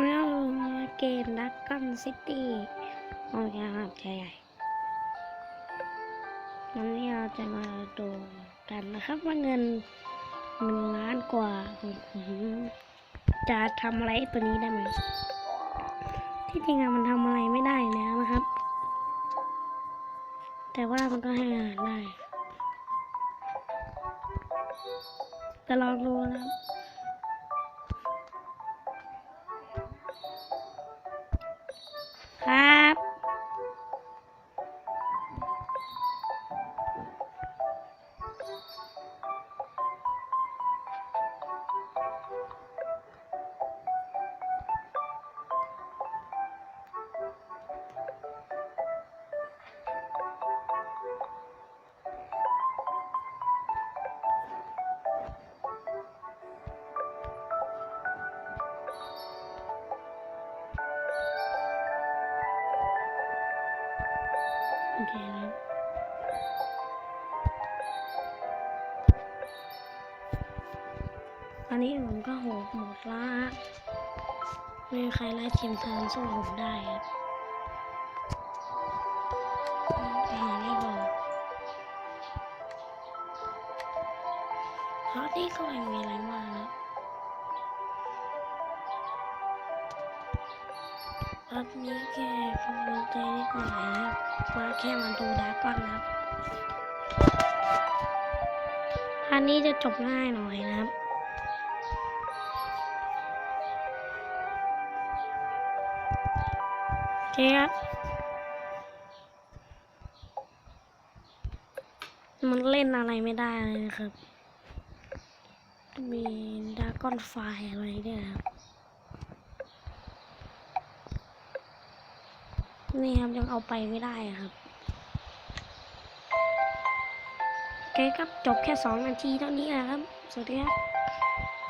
แล้วเกมดักกันซิตี้โอเคครับใช่ไหญ่วันนี้เราจะมาดูกันนะครับว่าเงินหนึ่งล้านกว่าของผมจะทำอะไรตัวนี้ได้ไหมที่จริงอะมันทำอะไรไม่ได้แล้วนะครับ แต่ว่ามันก็ให้อาหารได้จะลองดูนะครับ โอเคแล้วตอนนี้ผมก็โหกหมดละไม่มีใครไล่ทีมทางสู้ผมได้ครับเพราะนี่ก็ไม่มีอะไรมากนะรอบนี้แค่กังวลใจนิดหน่อยครับ มาแค่มาดูดาก้อนนะครับอันนี้จะจบง่ายหน่อยนะครับโอเคครับมันเล่นอะไรไม่ได้เลยนะครับ มีดาก้อนไฟอะไรเนี่ยครับ นี่ครับยังเอาไปไม่ได้ครับโอเคครับจบแค่สองนาทีเท่านี้และครับ สวัสดีครับ